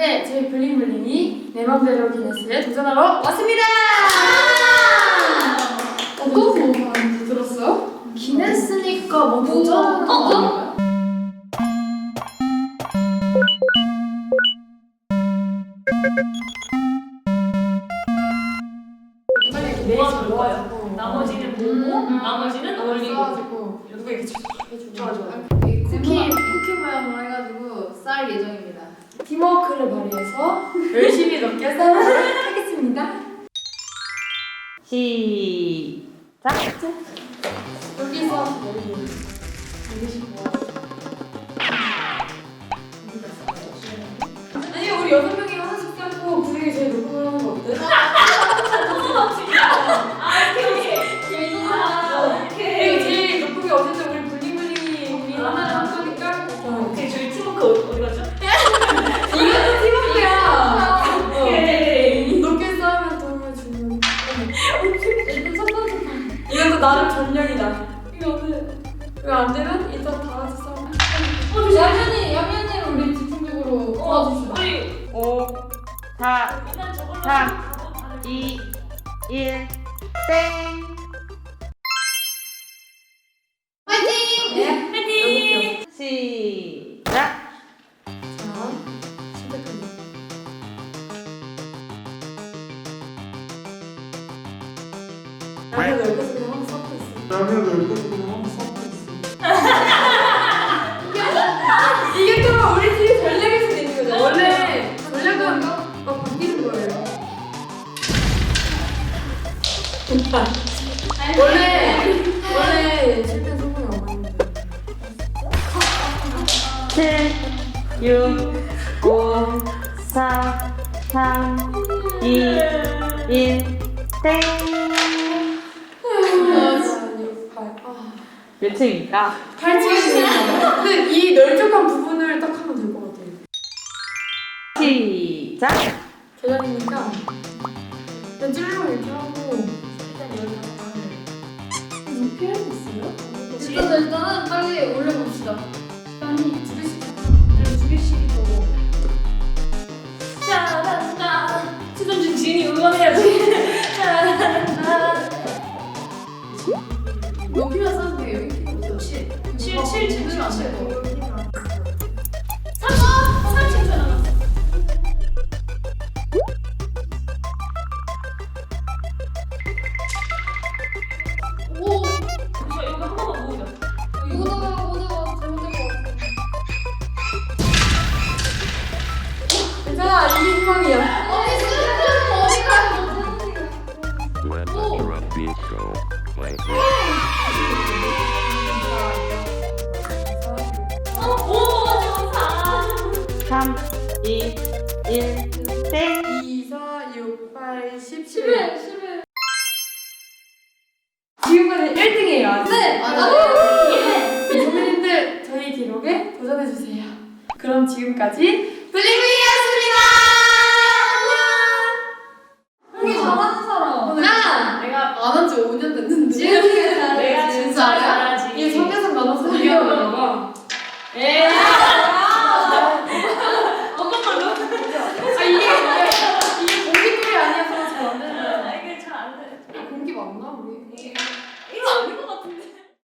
네, 저희 블링블링이 내 맘대로 기네스에 도전하러 왔습니다! 어떤 거 하는지 들었어요? 기네스니까 뭐 도전? 어? 어? 모아서. 나머지는 보고, 음. 나머지는 올리고. 써가지고 누가 이렇게 좋아, 좋아. 이 쿠키 쿠키 모양으로 해가지고 쌀 예정입니다. 팀워크를 발휘해서 열심히 싸우도록 하겠습니다. 시작. 여기서 아니 우리 여섯 명이 하나씩 쌓고 분위기 제일 하는 거 어때? 나름 전략이다 이거 오늘 이거 안 되면 이따 다 같이 싸워 야면이 야면이 우리 집중적으로 도와주시다. 우리 5, 4, 일단 저걸로 삼, 하고 다른 2, 1, 땡. 파이팅! 네. 파이팅! 시작. 그냥 섞고 있어 라면 넓어서 그냥 섞고. 이게 또 우리 팀 전략일 수도 있는 거죠 원래 전략은 막 바뀌는 거예요. 원래 원래 실패 성공이 없는데 7, 6, 5, 4, 3, 2, 1, 땡. 몇 층입니까? 8층입니다 근데 이 널쩍한 부분을 딱 하면 될 것 같아요 시작. 계단이니까 일단 찔러 이렇게 하고 이거 피할 수 있어요? 일단 일단은 빨리 올려봅시다. 7, 7, 7, 7, 7. 어, 3, 2, 1, 땡. 2, 4, 6, 8, 10, 11 11 11. 지금까지 1등이에요 네 맞아요. 예. 선배님들 저희 기록에 도전해주세요 그럼 지금까지 블링블링